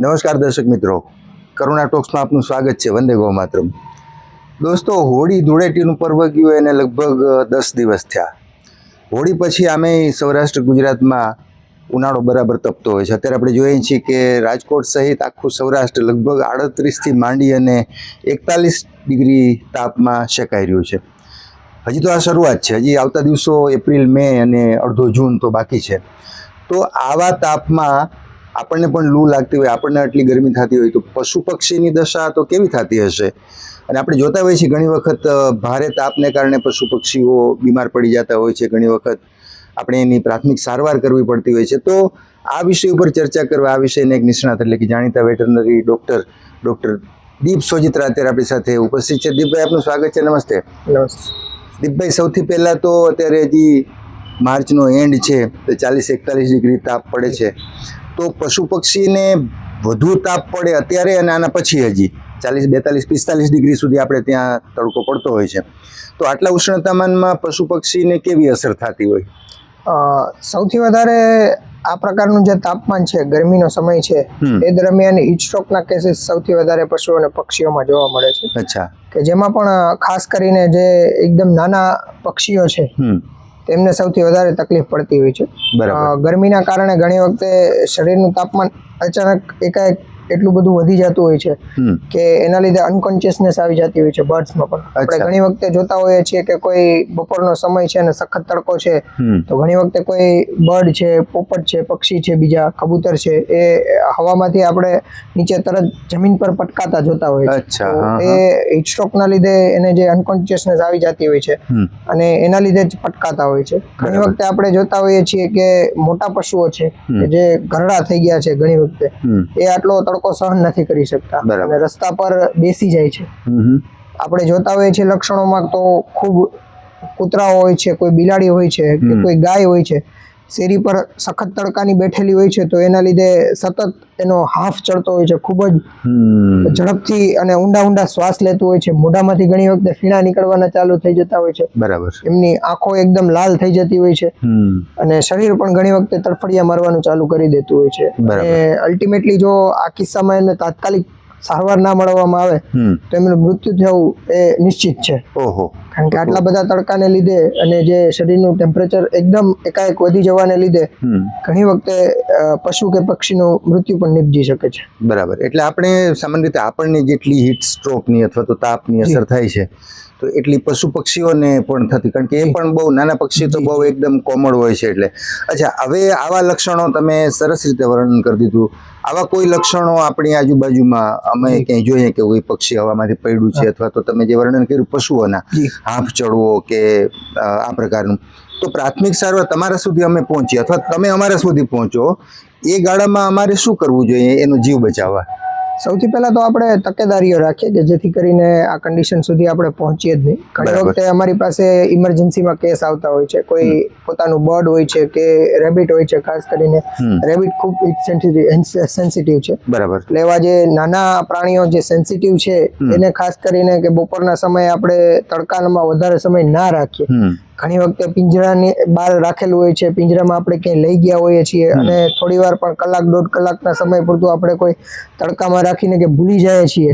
નમસ્કાર દર્શક મિત્રો. કરુણા ટોક્સમાં આપનું સ્વાગત છે. વંદે ગો માતરમ. દોસ્તો, હોળી ધૂળેટીનું પર્વ ગયું એને લગભગ દસ દિવસ થયા. હોળી પછી આમે સૌરાષ્ટ્ર ગુજરાતમાં ઉનાળો બરાબર તપતો હોય છે. અત્યારે આપણે જોઈએ છીએ કે રાજકોટ સહિત આખું સૌરાષ્ટ્ર લગભગ આડત્રીસથી માંડી અને એકતાલીસ ડિગ્રી તાપમાં શેકાઈ રહ્યું છે. હજી તો આ શરૂઆત છે. હજી આવતા દિવસો એપ્રિલ, મે અને અડધો જૂન તો બાકી છે. તો આવા તાપમાં આપણને પણ લૂ લાગતી હોય આપણને આટલી ગરમી થતી હોય તો પશુ પક્ષીની દશા તો કેવી થતી હશે? અને આપણે જોતા હોઈએ છીએ ઘણી વખત ભારે તાપને કારણે પશુ પક્ષીઓ બીમાર પડી જતા હોય છે. ઘણી વખત આપણે એની પ્રાથમિક સારવાર કરવી પડતી હોય છે. તો આ વિષય ઉપર ચર્ચા કરવા આ વિષયને એક નિષ્ણાત એટલે કે જાણીતા veterinary doctor doctor Deep Sojitra અત્યારે આપણી સાથે ઉપસ્થિત છે. દીપભાઈ આપનું સ્વાગત છે. નમસ્તે. દીપભાઈ સૌથી પહેલાં તો અત્યારે હજી માર્ચનો એન્ડ છે તો ચાલીસ એકતાલીસ ડિગ્રી તાપ પડે છે. તો પશુ પક્ષીને વધુ તાપ પડે અત્યારે અને આના પછી હજી. ચાલીસ બેતાલીસ પિસ્તાલીસ ડિગ્રી સુધી આપણે ત્યાં તડકો પડતો હોય છે. તો આટલા ઉષ્ણતામાનમાં પશુ પક્ષીને કેવી અસર થતી હોય? અ, સૌથી વધારે આ પ્રકારનું જે તાપમાન છે ગરમીનો સમય છે એ દરમિયાન હિટસ્ટ્રોકના કેસીસ સૌથી વધારે પશુઓ અને પક્ષીઓમાં જોવા મળે છે. અચ્છા. કે જેમાં પણ ખાસ કરીને જે એકદમ નાના પક્ષીઓ છે તેમને સૌથી વધારે તકલીફ પડતી હોય છે. બરાબર. ગરમીના કારણે ઘણી વખતે શરીરનું તાપમાન અચાનક એકાએક એટલું બધું વધી જતું હોય છે કે એના લીધે અનકોન્શિયસનેસ આવી જતી હોય છે બર્ડ્સમાં પણ. આપણે ઘણી વખતે જોતા હોઈએ છીએ કે કોઈ બપોરનો સમય છે અને સખત તડકો છે તો ઘણી વખતે કોઈ બર્ડ છે પોપટ છે પક્ષી છે બીજા કબૂતર છે એ હવામાંથી આપણે નીચે તરત જમીન પર પટકાતા જોતા હોય છે. એ હિટસ્ટ્રોકના લીધે એને જે અનકોન્શિયસનેસ આવી જતી હોય છે અને એના લીધે જ પટકાતા હોય છે. ઘણી વખતે આપણે જોતા હોઈએ છીએ કે મોટા પશુઓ છે જે ઘરડા થઈ ગયા છે ઘણી વખતે એ આટલો તડકો સહન નથી કરી શકતા. અને રસ્તા પર બેસી જાય છે. આપણે જોતા હોઈએ છીએ લક્ષણોમાં તો ખૂબ કૂતરાઓ હોય છે કોઈ બિલાડી હોય છે કે કોઈ ગાય હોય છે. શેરી પર સખત તડકાની બેઠેલી હોય છે તો એના લીધે સતત એનો હાફ ચડતો હોય છે ખૂબ જ ઝડપથી અને ઊંડા ઊંડા શ્વાસ લેતું હોય છે. મોઢામાંથી ઘણી વખતે ફીણા નીકળવાના ચાલુ થઈ જતા હોય છે. બરાબર એમની આંખો એકદમ લાલ થઈ જતી હોય છે. અને શરીર પણ ઘણી વખતે તડફડિયા મારવાનું ચાલુ કરી દેતું હોય છે. અને અલ્ટિમેટલી જો આ કિસ્સામાં એને તાત્કાલિક સારવાર ના મળવામાં આવે તો એમનું મૃત્યુ થવું એ નિશ્ચિત છે. ઓહો. કારણ કે આટલા બધા તડકાને લીધે અને જે શરીરનું ટેમ્પરેચર એકદમ એકાએક વધી જવાને લીધે ઘણી વખતે પશુ કે પક્ષીનું મૃત્યુ પણ નિપજી શકે છે. બરાબર. એટલે આપણે સામાન્ય રીતે આપણને જેટલી હીટ સ્ટ્રોકની અથવા તો તાપની અસર થાય છે તો એટલી પશુ પક્ષીઓને પણ થતી. કારણ કે એ પણ બહુ નાના પક્ષી તો બહુ એકદમ કોમળ હોય છે એટલે. અચ્છા હવે આવા લક્ષણો તમે સરસ રીતે વર્ણન કરી દીધું. આવા કોઈ લક્ષણો આપણી આજુબાજુમાં અમે ક્યાંય જોઈએ કે કોઈ પક્ષી હવામાંથી પડ્યું છે અથવા તો તમે જે વર્ણન કર્યું પશુઓના. હાંફ ચડવો કે આ પ્રકારનું. તો પ્રાથમિક સારવાર તમારા સુધી અમે પહોંચીએ અથવા તમે અમારા સુધી પહોંચો, એ ગાળામાં અમારે શું કરવું જોઈએ? એનો જીવ બચાવવા. સૌથી પહેલા તો આપણે તકેદારીઓ રાખીએ કે જેથી કરીને આ કન્ડિશન સુધી આપણે પહોંચીએ જ નહીં. ઘણી વખતે અમારી પાસે ઇમરજન્સીમાં કેસ આવતા હોય છે. કોઈ પોતાનું બર્ડ હોય છે કે રેબિટ હોય છે ખાસ કરીને રેબિટ ખૂબ સેન્સિટિવ છે. બરાબર. એટલે એવા જે નાના પ્રાણીઓ જે સેન્સિટિવ છે એને ખાસ કરીને કે બપોરના સમયે આપણે તડકામાં વધારે સમય ના રાખીએ. ઘણી વખતે પિંજરાની બહાર રાખેલું હોય છે. પિંજરામાં આપણે ક્યાંય લઈ ગયા હોઈએ છીએ અને થોડી વાર પણ કલાક દોઢ કલાકના સમય પૂરતું આપણે કોઈ તડકામાં રાખીને કે ભૂલી જાય છીએ.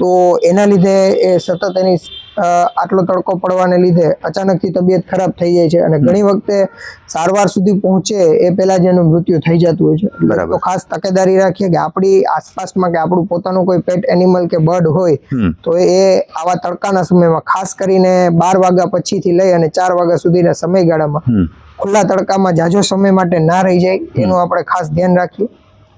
તો એના લીધે એ સતત એની આટલો તડકો પડવાને લીધે અચાનકથી તબિયત ખરાબ થઈ જાય છે અને ઘણી વખતે સારવાર સુધી પહોંચે એ પહેલા જ એનું મૃત્યુ થઈ જતું હોય છે. તો ખાસ તકેદારી રાખીએ કે આપણી આસપાસમાં કે આપણું પોતાનું કોઈ પેટ એનિમલ કે બર્ડ હોય તો એ આવા તડકાના સમયમાં ખાસ કરીને બાર વાગ્યા પછીથી લઈ અને ચાર વાગ્યા સુધીના સમયગાળામાં ખુલ્લા તડકામાં જાજો સમય માટે ના રહી જાય એનું આપણે ખાસ ધ્યાન રાખીએ.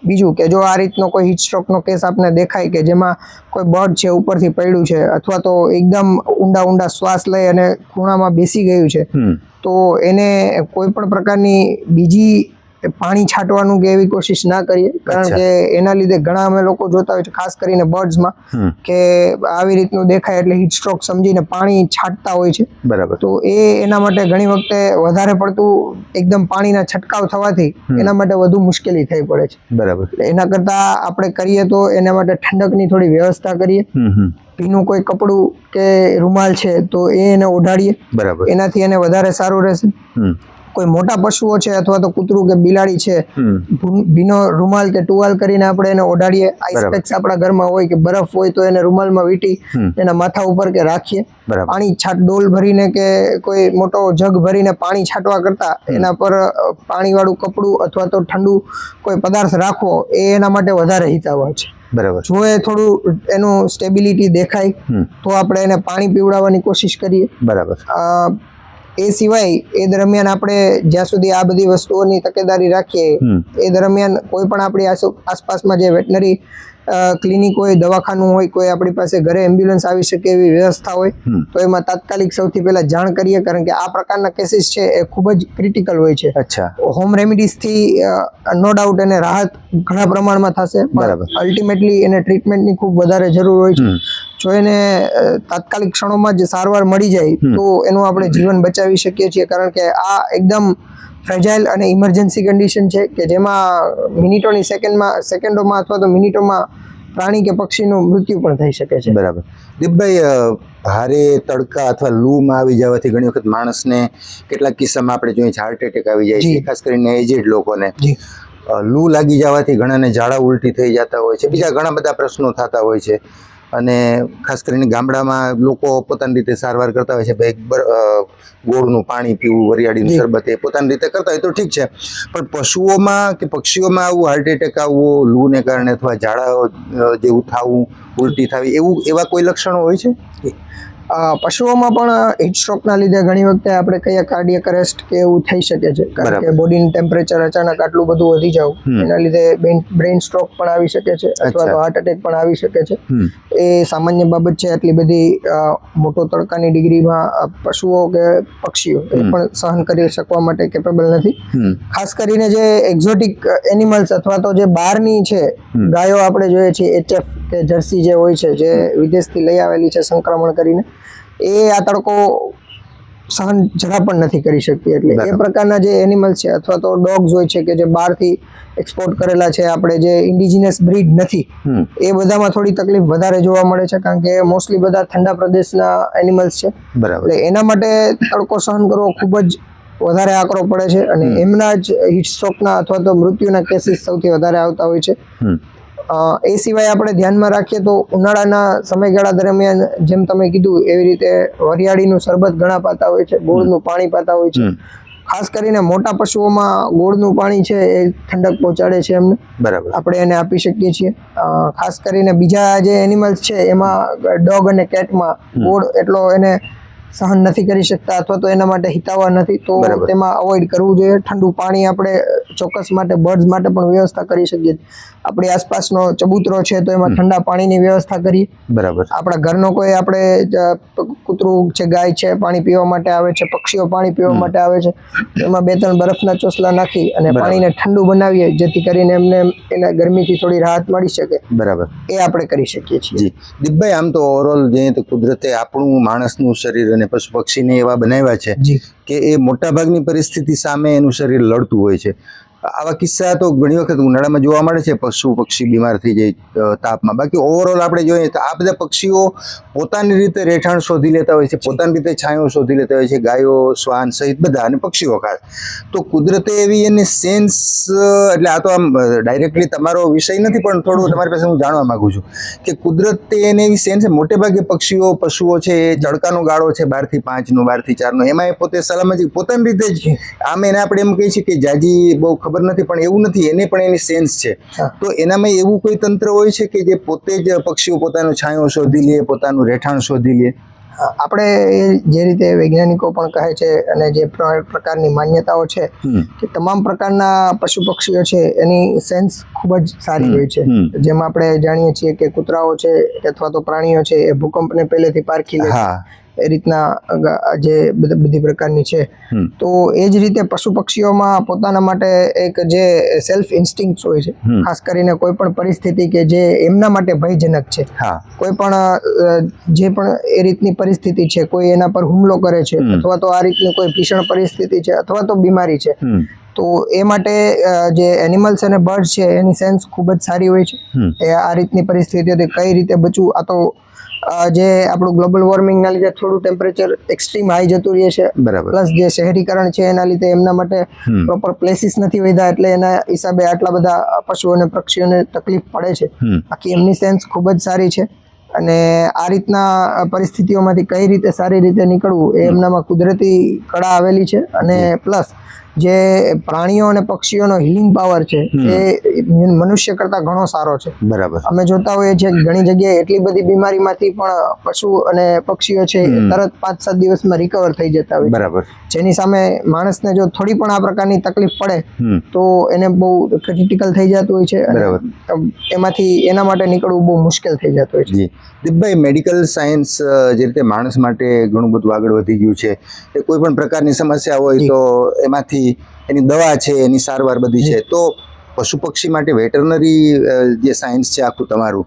બીજું કે જો આ રીતનો કોઈ હીટ સ્ટ્રોકનો કેસ આપને દેખાય કે જેમાં કોઈ બર્ડ છે ઉપરથી પડ્યું છે અથવા તો એકદમ ઊંડા ઊંડા શ્વાસ લઈ અને ખૂણામાં બેસી ગયું છે તો એને કોઈ પણ પ્રકારની બીજી પાણી છાંટવાનું કે એવી કોશિશ ના કરીએ. કારણ કે એના લીધે ઘણા અમે લોકો જોતા હોય છે ખાસ કરીને બર્ડ્સમાં કે આવી રીતનું દેખાય એટલે હીટ સ્ટ્રોક સમજીને પાણી છાંટતા હોય છે. બરાબર. તો એ એના માટે ઘણી વખતે વધારે પડતું એકદમ પાણીના છંટકાવ થવાથી એના માટે વધુ મુશ્કેલી થઈ પડે છે. બરાબર. એટલે એના કરતાં આપણે કરીએ તો એના માટે ઠંડકની થોડી વ્યવસ્થા કરીએ. ભીનું કોઈ કપડું કે રૂમાલ છે તો એ એને ઓઢાડીએ. બરાબર. એનાથી એને વધારે સારું રહેશે. કોઈ મોટા પશુઓ છે અથવા તો કૂતરું કે બિલાડી છે ભીનો રૂમાલ કે ટુવાલ કરીને આપણે એને ઓઢાડીએ. આઈસ. પેક્સ આપણા ઘરમાં હોય કે બરફ હોય તો એને રૂમાલમાં વીંટી એના માથા ઉપર કે રાખીએ. પાણી છાટ ડોલ ભરીને કે કોઈ મોટો જગ ભરીને પાણી છાંટવા કરતા એના પર પાણીવાળું કપડું અથવા તો ઠંડુ કોઈ પદાર્થ રાખવો એ એના માટે વધારે હિતાવહ છે. બરાબર. જો એ થોડું એનું સ્ટેબિલિટી દેખાય તો આપણે એને પાણી પીવડાવવાની કોશિશ કરીએ. બરાબર. એ સિવાય એ દરમિયાન આપણે જ્યાં સુધી આ બધી વસ્તુઓની તકેદારી રાખીએ એ દરમિયાન કોઈ પણ આપણી આસુ- આસપાસમાં જે વેટનરી ક્લિનિક હોય દવાખાનું હોય કોઈ આપણી પાસે ઘરે એમ્બ્યુલન્સ આવી શકે એવી વ્યવસ્થા હોય તો એમાં તાત્કાલિક સૌથી પહેલા જાણ કરીએ કારણ કે આ પ્રકારના કેસીસ છે એ ખૂબ જ ક્રિટિકલ હોય છે. અચ્છા. હોમ રેમિડીઝથી નો ડાઉટ એને રાહત ઘણા પ્રમાણમાં થશે બરાબર. અલ્ટિમેટલી એને ટ્રીટમેન્ટની ખૂબ વધારે જરૂર હોય છે. જો એને તાત્કાલિક ક્ષણોમાં જ સારવાર મળી જાય તો એનું આપણે જીવન બચાવી શકીએ છીએ. કારણ કે આ એકદમ ફ્રેજાઇલ અને ઇમરજન્સી કન્ડિશન છે કે જેમાં મિનિટોની સેકન્ડમાં સેકન્ડોમાં અથવા તો મિનિટોમાં પ્રાણી કે પક્ષીનું મૃત્યુ પણ થઈ શકે છે. બરાબર. દીપભાઈ ભારે તડકા અથવા લૂમાં આવી જવાથી ઘણી વખત માણસને કેટલાક કિસ્સામાં આપણે જોઈએ હાર્ટ એટેક આવી જાય છે ખાસ કરીને એજેડ લોકોને. લૂ લાગી જવાથી ઘણાને ઝાડા ઉલટી થઈ જતા હોય છે બીજા ઘણા બધા પ્રશ્નો થતા હોય છે. અને ખાસ કરીને ગામડામાં લોકો પોતાની રીતે સારવાર કરતા હોય છે. ભાઈ ગોળનું પાણી પીવું વરિયાળીનું. શરબત એ પોતાની રીતે કરતા હોય તો ઠીક છે. પણ પશુઓમાં કે પક્ષીઓમાં આવું હાર્ટ એટેક આવવું લૂને કારણે અથવા ઝાડા જેવું થવું ઉલટી થવી એવું એવા કોઈ લક્ષણો હોય છે? પશુઓમાં પણ હીટ સ્ટ્રોકના લીધે ઘણી વખતે આપણે કહીએ કાર્ડિયક અરેસ્ટ કે એવું થઈ શકે છે. કારણ કે. બોડીનું ટેમ્પરેચર અચાનક આટલું બધું વધી. જવું એના લીધે બ્રેઇન સ્ટ્રોક પણ આવી શકે છે અથવા તો હાર્ટ એટેક પણ આવી શકે છે. એ સામાન્ય બાબત છે આટલી બધી મોટો તડકાની ડિગ્રીમાં પશુઓ કે પક્ષીઓ એ પણ સહન કરી શકવા માટે કેપેબલ નથી. ખાસ કરીને જે એક્ઝોટિક એનિમલ્સ અથવા તો જે બહારની છે ગાયો આપણે જોઈએ છીએ એચએફ કે જર્સી જે હોય છે જે વિદેશથી લઈ આવેલી છે સંક્રમણ કરીને એ આ તડકો સહન જરા પણ નથી કરી શકતી. એટલે એ પ્રકારના જે એનિમલ્સ છે અથવા તો ડોગ્સ હોય છે કે જે બહારથી એક્સપોર્ટ કરેલા છે આપણે જે ઇન્ડિજિનસ બ્રીડ નથી એ બધામાં થોડી તકલીફ વધારે જોવા મળે છે કારણ કે મોસ્ટલી બધા ઠંડા પ્રદેશના એનિમલ્સ છે. એટલે એના માટે તડકો સહન કરવો ખૂબ જ વધારે આકરો પડે છે અને એમના જ હિટ સ્ટ્રોકના અથવા તો મૃત્યુના કેસીસ સૌથી વધારે આવતા હોય છે. એ સિવાય આપણે ધ્યાનમાં રાખીએ તો ઉનાળાના સમયગાળા દરમિયાન જેમ તમે કીધું એવી રીતે વરિયાળીનું શરબત ઘણા પાતા હોય છે ગોળનું પાણી પાતા હોય છે. ખાસ કરીને મોટા પશુઓમાં ગોળનું પાણી છે એ ઠંડક પહોંચાડે છે એમને. બરાબર. આપણે એને આપી શકીએ છીએ. ખાસ કરીને બીજા જે એનિમલ્સ છે એમાં ડોગ અને કેટમાં ગોળ એટલો એને સહન નથી કરી શકતા અથવા તો એના માટે હિતાવહ નથી તો. તેમાં અવોઇડ કરવું જોઈએ. ઠંડુ પાણી આપણે ચોક્કસ માટે બર્ડ્સ માટે પણ વ્યવસ્થા કરી શકીએ. આપણી આસપાસનો ચબૂતરો છે તો એમાં ઠંડા પાણીની વ્યવસ્થા કરીએ. બરાબર. આપણા ઘરનો કોઈ આપણે કૂતરું છે ગાય છે પાણી પીવા માટે આવે છે પક્ષીઓ પાણી પીવા માટે આવે છે એમાં બે ત્રણ બરફના ચોસલા નાખી અને પાણીને ઠંડુ બનાવીએ જેથી કરીને એમને એને ગરમીથી થોડી રાહત મળી શકે. બરાબર. એ આપણે કરી શકીએ છીએ. દીપભાઈ આમ તો ઓવરઓલ જે કુદરતે આપણું માણસનું શરીર અને પશુ પક્ષીને એવા બનાવ્યા છે કે એ મોટાભાગની પરિસ્થિતિ સામે એનું શરીર લડતું હોય છે. આવા કિસ્સા તો ઘણી વખત ઉનાળામાં જોવા મળે છે પશુ પક્ષી બીમાર થઈ જાય તાપમાં. બાકી ઓવરઓલ આપણે જોઈએ તો આ બધા પક્ષીઓ પોતાની રીતે રહેઠાણ શોધી લેતા હોય છે પોતાની રીતે છાંયો શોધી લેતા હોય છે ગાયો શ્વાન સહિત બધા અને પક્ષીઓ ખાસ. તો કુદરતે એવી એને સેન્સ એટલે આ તો આમ ડાયરેક્ટલી તમારો વિષય નથી પણ થોડું તમારી પાસે હું જાણવા માગું છું કે કુદરતે એને એવી સેન્સ મોટે ભાગે પક્ષીઓ પશુઓ છે એ તડકાનો ગાળો છે બારથી પાંચનો બારથી ચારનો. એમાં એ પોતે સલામતી પોતાની રીતે જ આમ એને આપણે એમ કહીએ છીએ કે જાજી બહુ ખબર નથી પણ એવું નથી એને પણ એની સેન્સ છે. તો એનામાં એવું કોઈ તંત્ર હોય છે કે જે પોતે જ પક્ષીઓ પોતાનો છાંયો શોધી લે પોતાનું રહેઠાણ શોધી લે? આપણે જે રીતે વૈજ્ઞાનિકો પણ કહે છે અને જે પ્રકારની માન્યતાઓ છે કે તમામ પ્રકારના પશુ પક્ષીઓ છે એની સેન્સ ખૂબ જ સારી હોય છે. જેમ આપણે જાણીએ છીએ કે કૂતરાઓ છે અથવા તો પ્રાણીઓ છે એ ભૂકંપને પહેલેથી પારખી લે છે. એ રીતના જે બધી પ્રકારની છે. તો એ જ રીતે પશુ પક્ષીઓમાં પોતાના માટે એક જે સેલ્ફ ઇન્સ્ટિંક્ટ હોય છે ખાસ કરીને કોઈ પણ પરિસ્થિતિ કે જે એમના માટે ભયજનક છે. કોઈ પણ જે પણ એ રીતની પરિસ્થિતિ છે કોઈ એના પર હુમલો કરે છે અથવા તો આ રીતની કોઈ ભીષણ પરિસ્થિતિ છે અથવા તો બીમારી છે. તો એ માટે જે એનિમલ્સ અને બર્ડ્સ છે એની સેન્સ ખૂબ જ સારી હોય છે. એ આ રીતની પરિસ્થિતિઓથી કઈ રીતે બચવું આ તો જે આપણું ગ્લોબલ વોર્મિંગના લીધે થોડું ટેમ્પરેચર એક્સ્ટ્રીમ હાઈ જતું રહે છે. બરાબર. પ્લસ જે શહેરીકરણ છે એના લીધે એમના માટે પ્રોપર પ્લેસીસ નથી વધ્યા એટલે એના હિસાબે આટલા બધા પશુઓને પક્ષીઓને તકલીફ પડે છે. બાકી એમની સેન્સ ખૂબ જ સારી છે. અને આ રીતના પરિસ્થિતિઓમાંથી કઈ રીતે સારી રીતે નીકળવું એ એમનામાં કુદરતી કળા આવેલી છે. અને પ્લસ જે પ્રાણીઓ અને પક્ષીઓનો હિલિંગ પાવર છે એ મનુષ્ય કરતાં ઘણો સારો છે. બરાબર. અમે જોતા હોઈએ છીએ ઘણી જગ્યાએ એટલી બધી બીમારીમાંથી પણ પશુ અને પક્ષીઓ છે તરત પાંચ સાત દિવસમાં રિકવર થઈ જતા હોય બરાબર. જેની સામે માણસને જો થોડી પણ આ પ્રકારની તકલીફ પડે તો એને બહુ ક્રિટિકલ થઈ જતું હોય છે બરાબર. એમાંથી એના માટે નીકળવું બહુ મુશ્કેલ થઈ જતું હોય છે. જી. દીપભાઈ મેડિકલ સાયન્સ જે રીતે માણસ માટે ઘણું બધું આગળ વધી ગયું છે એ કોઈ પણ પ્રકારની સમસ્યા હોય તો એમાંથી એની દવા છે એની સારવાર બધી છે. તો પશુ પક્ષી માટે વેટરનરી જે સાયન્સ છે આખું તમારું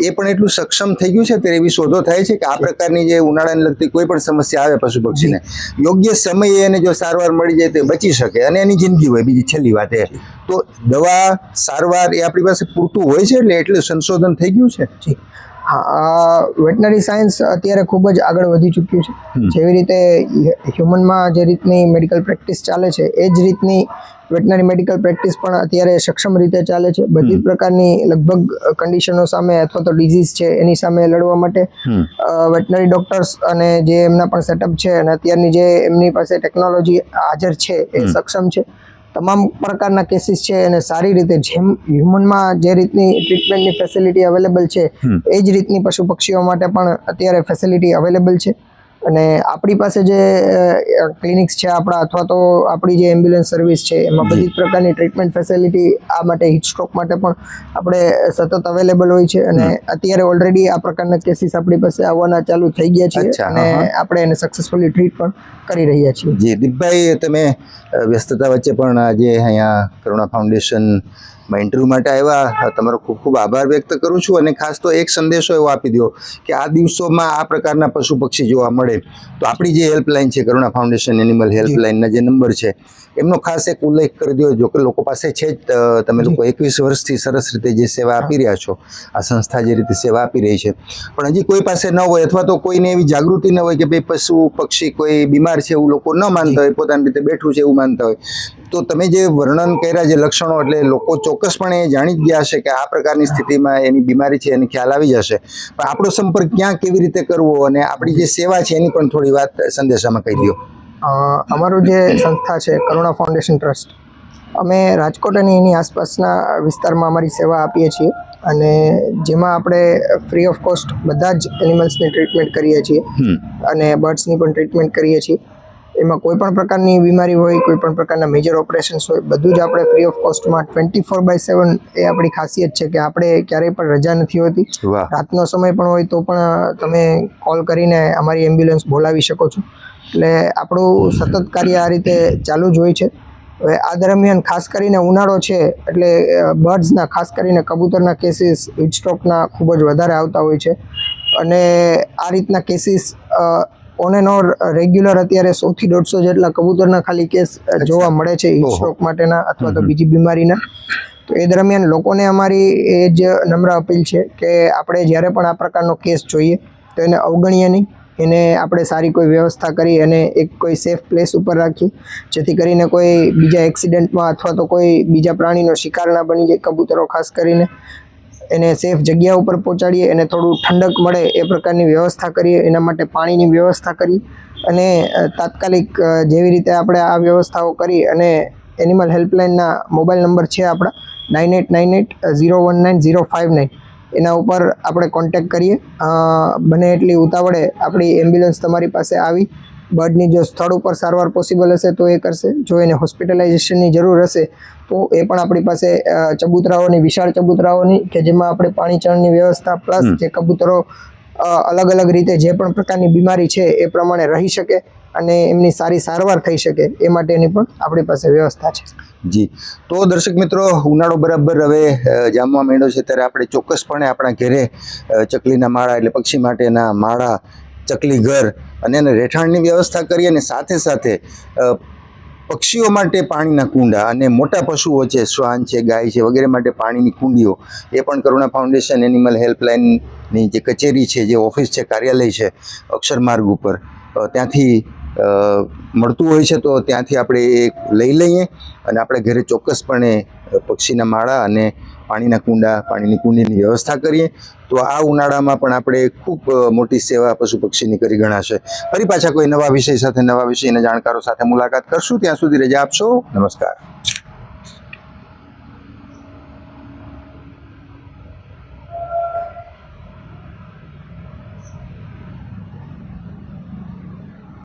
એ પણ એટલું સક્ષમ થઈ ગયું છે ત્યારે એવી શોધો થાય છે કે આ પ્રકારની જે ઉનાળાને લગતી કોઈ પણ સમસ્યા આવે પશુ પક્ષીને યોગ્ય સમયે એને જો સારવાર મળી જાય તો બચી શકે અને એની જિંદગી હોય બીજી છેલ્લી વાત એ. તો દવા સારવાર એ આપણી પાસે પૂરતું હોય છે એટલે એટલું સંશોધન થઈ ગયું છે? હા વેટનરી સાયન્સ અત્યારે ખૂબ જ આગળ વધી ચૂક્યું છે. જેવી રીતે હ્યુમનમાં જે રીતની મેડિકલ પ્રેક્ટિસ ચાલે છે એ જ રીતની વેટનરી મેડિકલ પ્રેક્ટિસ પણ અત્યારે સક્ષમ રીતે ચાલે છે. બધી જ પ્રકારની લગભગ કન્ડિશનો સામે અથવા તો ડિઝીઝ છે એની સામે લડવા માટે વેટનરી ડોક્ટર્સ અને જે એમના પણ સેટઅપ છે અને અત્યારની જે એમની પાસે ટેકનોલોજી હાજર છે એ સક્ષમ છે. તમામ પ્રકારના કેસીસ છે અને સારી રીતે જેમ હ્યુમનમાં જે રીતની ટ્રીટમેન્ટની ફેસિલિટી અવેલેબલ છે એ જ રીતની પશુ પક્ષીઓ માટે પણ અત્યારે ફેસિલિટી અવેલેબલ છે. અને આપણી પાસે જે ક્લિનિક્સ છે આપણા અથવા તો આપણી જે એમ્બ્યુલન્સ સર્વિસ છે એમાં બધી જ પ્રકારની ટ્રીટમેન્ટ ફેસિલિટી આ માટે હિટસ્ટ્રોક માટે પણ આપણે સતત અવેલેબલ હોય છે અને અત્યારે ઓલરેડી આ પ્રકારના કેસીસ આપણી પાસે આવવાના ચાલુ થઈ ગયા છે અને આપણે એને સક્સેસફુલી ટ્રીટ પણ કરી રહ્યા છીએ. જી દીપભાઈ તમે વ્યસ્તતા વચ્ચે પણ આજે અહીંયા કરુણા ફાઉન્ડેશનમાં ઇન્ટરવ્યૂ માટે આવ્યા. તમારો ખૂબ ખૂબ આભાર વ્યક્ત કરું છું અને ખાસ તો એક સંદેશો એવો આપી દો કે આ દિવસોમાં આ પ્રકારના પશુ પક્ષી જોવા મળે. તો આપણી જે હેલ્પલાઇન છે કરુણા ફાઉન્ડેશન એનિમલ હેલ્પલાઇનના જે નંબર છે એમનો ખાસ એક ઉલ્લેખ કરી દો જો કે લોકો પાસે છે જ તમે લોકો એકવીસ વર્ષથી સરસ રીતે જે સેવા આપી રહ્યા છો આ સંસ્થા જે રીતે સેવા આપી રહી છે. પણ હજી કોઈ પાસે ન હોય અથવા તો કોઈને એવી જાગૃતિ ન હોય કે ભાઈ પશુ પક્ષી કોઈ બીમાર છે એવું લોકો ન માનતા હોય પોતાની રીતે બેઠું છે એવું માનતા હોય તો તમે જે વર્ણન કર્યા જે લક્ષણો એટલે લોકો ચોક્કસપણે એ જાણી જ ગયા હશે કે આ પ્રકારની સ્થિતિમાં એની બીમારી છે એને ખ્યાલ આવી જશે. પણ આપણો સંપર્ક ક્યાં કેવી રીતે કરવો અને આપણી જે સેવા છે એની પણ થોડી વાત સંદેશામાં કહી દો અમારું જે સંસ્થા છે કરુણા ફાઉન્ડેશન ટ્રસ્ટ અમે રાજકોટ અને એની આસપાસના વિસ્તારમાં અમારી સેવા આપીએ છીએ અને જેમાં આપણે ફ્રી ઓફ કોસ્ટ બધા જ એનિમલ્સની ટ્રીટમેન્ટ કરીએ છીએ અને બર્ડ્સની પણ ટ્રીટમેન્ટ કરીએ છીએ. એમાં કોઈ પણ પ્રકારની બીમારી હોય કોઈ પણ પ્રકારના મેજર ઓપરેશન્સ હોય બધું જ આપણે ફ્રી ઓફ કોસ્ટમાં ટ્વેન્ટી ફોર બાય સેવન એ આપણી ખાસિયત છે કે આપણે ક્યારેય પણ રજા નથી હોતી. રાતનો સમય પણ હોય તો પણ તમે કોલ કરીને અમારી એમ્બ્યુલન્સ બોલાવી શકો છો. એટલે આપણું સતત કાર્ય આ રીતે ચાલુ જ હોય છે. હવે આ દરમિયાન ખાસ કરીને ઉનાળો છે એટલે બર્ડ્સના ખાસ કરીને કબૂતરના કેસીસ હીટસ્ટ્રોકના ખૂબ જ વધારે આવતા હોય છે. અને આ રીતના cases on and or regular અત્યારે સૌથી દોઢસો જેટલા કબૂતરના ખાલી કેસ જોવા મળે છે સ્ટ્રોક માટેના અથવા તો બીજી બીમારીના. તો એ દરમિયાન લોકોને અમારી એ જ નમ્ર અપીલ છે કે આપણે જ્યારે પણ આ પ્રકારનો કેસ જોઈએ તો એને અવગણીએ નહીં. એને આપણે સારી કોઈ વ્યવસ્થા કરી અને એક કોઈ સેફ પ્લેસ ઉપર રાખી જેથી કરીને કોઈ બીજા એક્સિડન્ટમાં અથવા તો કોઈ બીજા પ્રાણીનો શિકાર ના બની જાય કબૂતરો ખાસ કરીને. એને સેફ જગ્યા ઉપર પહોંચાડીએ એને થોડું ઠંડક મળે એ પ્રકારની વ્યવસ્થા કરીએ, એના માટે પાણીની વ્યવસ્થા કરી અને તાત્કાલિક જેવી રીતે આપણે આ વ્યવસ્થાઓ કરી અને એનિમલ હેલ્પલાઇનના મોબાઈલ નંબર છે આપણા nine eight nine eight zero one nine zero five nine એના ઉપર આપણે કોન્ટેક કરીએ. બને એટલી ઉતાવળે આપણી એમ્બ્યુલન્સ તમારી પાસે આવી. બર્ડની જો સ્થળ ઉપર સારવાર પોસિબલ હશે તો એ કરશે. જો એને હોસ્પિટલાઇઝેશનની જરૂર હશે તો એ પણ આપણી પાસે ચબુતરાઓની વિશાળ ચબૂતરાઓની કે જેમાં આપણે પાણીચરણની વ્યવસ્થા પ્લસ જે કબૂતરો અલગ અલગ રીતે જે પણ પ્રકારની બીમારી છે એ પ્રમાણે રહી શકે અને એમની સારી સારવાર થઈ શકે એ માટેની પણ આપણી પાસે વ્યવસ્થા છે. જી. તો દર્શક મિત્રો ઉનાળો બરાબર હવે જામવા માંડ્યો છે ત્યારે આપણે ચોક્કસપણે આપણા ઘરે ચકલીના માળા એટલે પક્ષી માટેના માળા ચકલી ઘર અને એને રહેઠાણની વ્યવસ્થા કરીએ અને સાથે સાથે પક્ષીઓ માટે પાણીના કુંડા અને મોટા પશુઓ છે, શ્વાન છે, ગાય છે વગેરે માટે પાણીની કુંડીઓ, એ પણ કરુણા ફાઉન્ડેશન એનિમલ હેલ્પલાઇનની જે કચેરી છે, જે ઓફિસ છે, કાર્યાલય છે અક્ષરમાર્ગ ઉપર ત્યાંથી મળતું હોય છે, તો ત્યાંથી આપણે એ લઈ લઈએ અને આપણે ઘરે ચોક્કસપણે પક્ષીના માળા અને પાણીના કુંડા, પાણીની કુંડીની વ્યવસ્થા કરીએ. તો આ ઉનાળામાં પણ આપણે ખૂબ મોટી સેવા પશુ પક્ષીની કરી ગણાશે. ફરી પાછા કોઈ નવા વિષય સાથે, નવા વિષયના જાણકારો સાથે મુલાકાત કરશું. ત્યાં સુધી રજા આપશો. નમસ્કાર.